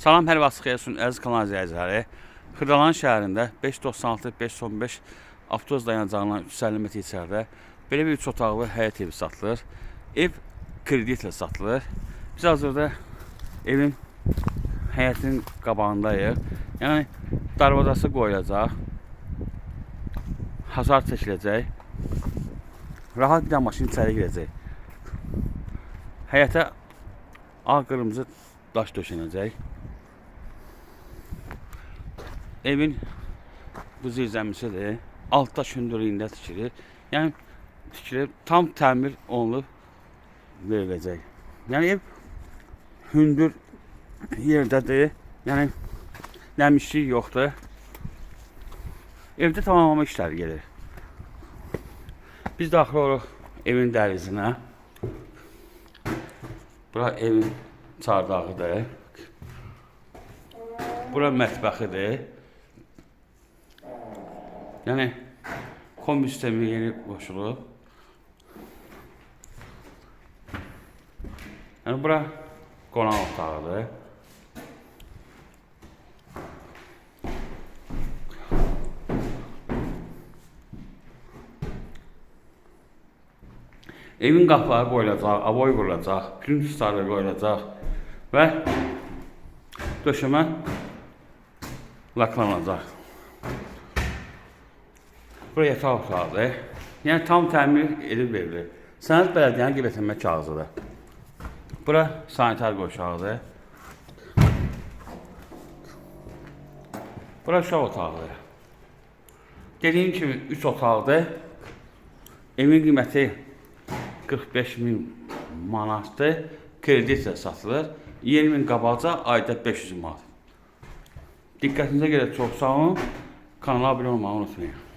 Salam, hər vaxt xeyir olsun əziz kanal izləyiciləri. Xırdalan şəhərində 596-515 avtobus dayanacağından 350 metr içəridə belə bir 3 otaqlı həyət evi satılır. Ev kreditlə satılır. Biz hazırda evin həyətin qabağındayıq. Yəni darvazası qoyulacaq. Hasar çəkiləcək. Rahat bir maşın içəri girəcək. Həyətə ağ qırmızı daş döşənəcək. Evin bu zirzəmisidir. Altda şündürlüyündə tikilir. Yəni tikilir, tam təmir olunub veriləcək. Yəni ev hündür yerdədir. Yəni nəmişlik yoxdur. Evdə tamamlama işləri gedir. Biz daxil oluruq evin dəhlizinə. Bura evin çardağıdır. Bura mətbəxidir. Yəni kombi sistemi yeni qoşulub. Yəni bura qonaq otağıdır. Evin qapıları qoyulacaq, avoy qurulacaq, gün starı qoyulacaq və döşəmə laklanacaq. Bura yataq otağıdır. Yəni tam təmir edib verilir. Sənəd bələdiyyənin qiymətlənmə kağızıdır. Bura sanitar qoşağıdır. Bura uşaq otağıdır. Dediyim kimi 3 otaqdır. Evin qiyməti 45 min manatdır. Kreditlə satılır. 20 min qabaca ayda 500 manat. Diqqətinizə görə çox sağ olun. Kanala abunə olmağı unutmayın.